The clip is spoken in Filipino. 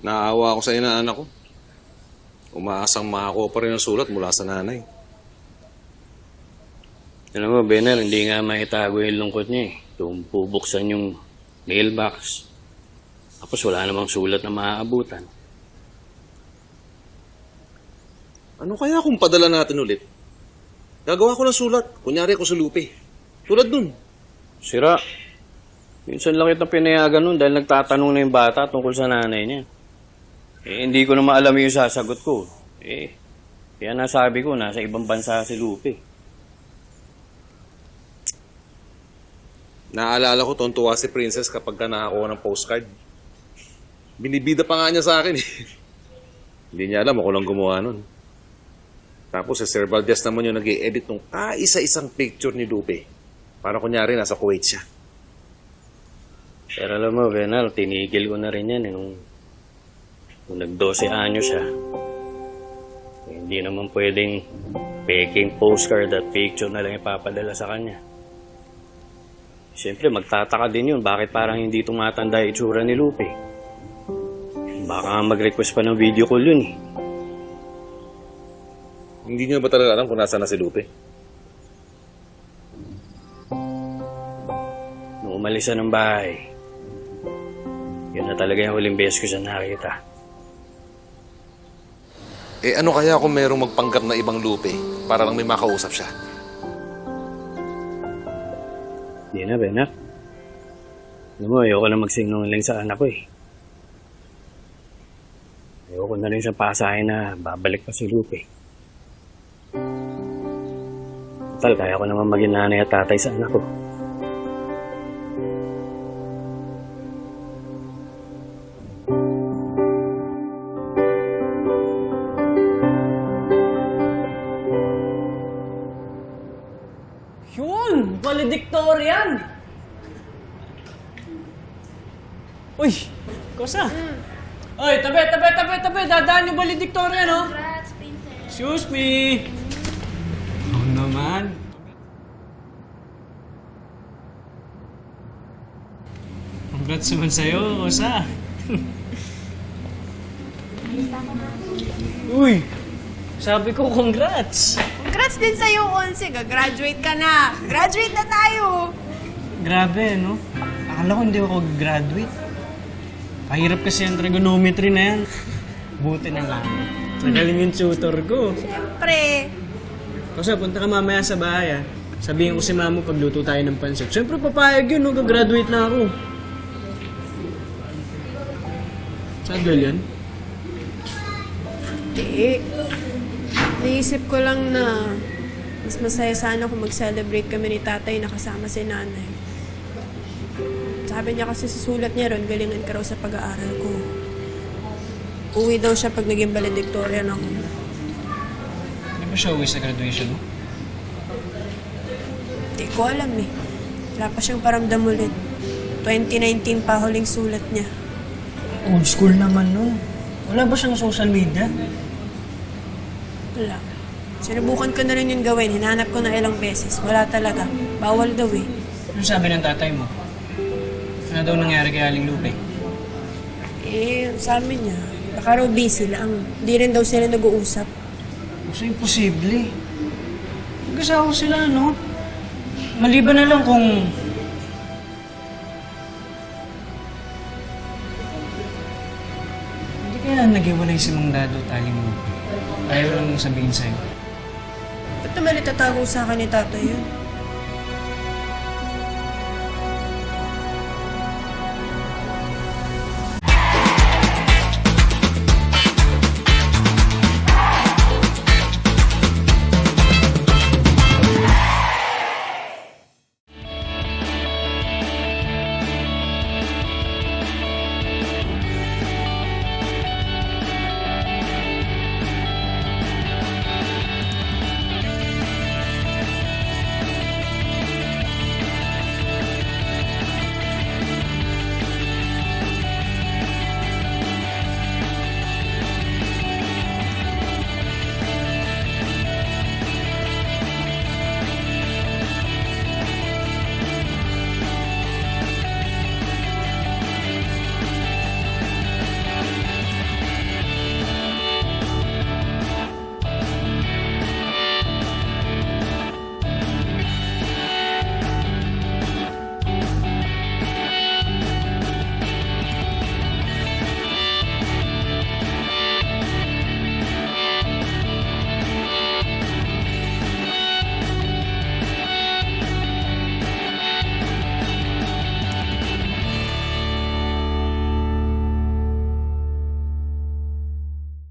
Naawa ako sa inaanak ko. Umaasang makakuha pa rin ang sulat mula sa nanay. Alam mo, Benel, hindi nga maitago yung lungkot niya eh. Yung bubuksan yung mailbox. Tapos wala namang sulat na maaabutan. Ano kaya kung padala natin ulit? Gagawa ko ng sulat. Kunyari ako sa lupi. Tulad nun. Sira. Minsan lang kita pinayagan nun dahil nagtatanong na yung bata tungkol sa nanay niya. Eh, hindi ko na maalam yung sasagot ko. Eh, kaya nasabi ko, nasa ibang bansa si Lupe. Naalala ko tontuwa si Princess kapag ka nakakuha ng postcard. Binibida pa nga niya sa akin eh. Hindi niya alam ako lang gumawa nun. Tapos si Sir Valdez naman yung nag edit ng kaisa-isang picture ni Lupe. Para kunyari nasa Kuwait siya. Pero alam mo, Benal, tinigil ko na rin yan eh. Nung, nung nag-12 anyo siya. Eh, hindi naman pwedeng peking postcard at picture na lang ipapadala sa kanya. Siyempre, magtataka din yun. Bakit parang hindi tumatanda itsura ni Lupe? Baka mag-request pa ng video call yun eh. Hindi niya ba talaga alam kung nasa na si Lupe? Nung umalis siya ng bahay, yun na talaga yung huling beses ko siya nakita. Eh ano kaya kung merong magpanggap na ibang Lupe para lang may makausap siya? Hindi na, Benak. Alam mo, ayoko na magsinungaling sa anak ko eh. Ayoko na rin sa pasahin na babalik pa si Lupe. Tal, kaya ko naman maging nanay at tatay sa anak ko. Valedictorian! Uy! Kosa? Uy, tabi, tabi, tabi, tabi! Dadaan yung valedictorian, no? Congrats, princess. Excuse me! Oo naman. Congrats naman sa'yo, Kosa. Uy! Sabi ko congrats! Congrats din sa'yo, Onse. Gagraduate ka na. Graduate na tayo. Grabe, no? Akala ko hindi ako graduate. Pahirap kasi ang trigonometry na yan. Buti na lang. Nagaling yung tutor ko. Siyempre. Kasi punta ka mamaya sa bahay, ah. Sabihin ko si mama pagluto tayo ng pansit. Siyempre, papayag yun, no? Gagraduate na ako. Saan yan? Hindi. Naisip ko lang na mas masaya sana kung mag-celebrate kami ni tatay na kasama si nanay. Sabi niya kasi sa sulat niya ron, galingan ka raw sa pag-aaral ko. Uwi daw siya pag naging valedictorian ako. Hindi ba siya uwi sa graduation mo? Hindi ko alam eh. Wala pa siyang paramdam ulit. 2019 pa huling sulat niya. Old school naman, no? Wala ba siyang social media? Wala. Sinubukan ko na rin yung gawin. Hinanap ko na ilang beses. Wala talaga. Bawal daw eh. Ano sabi ng tatay mo? Ano daw nangyari kay Aling Lupe? Eh, sabi niya, baka raw busy lang. Hindi rin daw sila nag-uusap. Kasi imposible. Mag-asawa sila, no? Maliban na lang kung... Hindi kaya nag-iwalay si Mang Dado at Aling Lupe. Ayaw lang sabihin sa'yo. Ba't naman itatago sa akin ni tatay yun?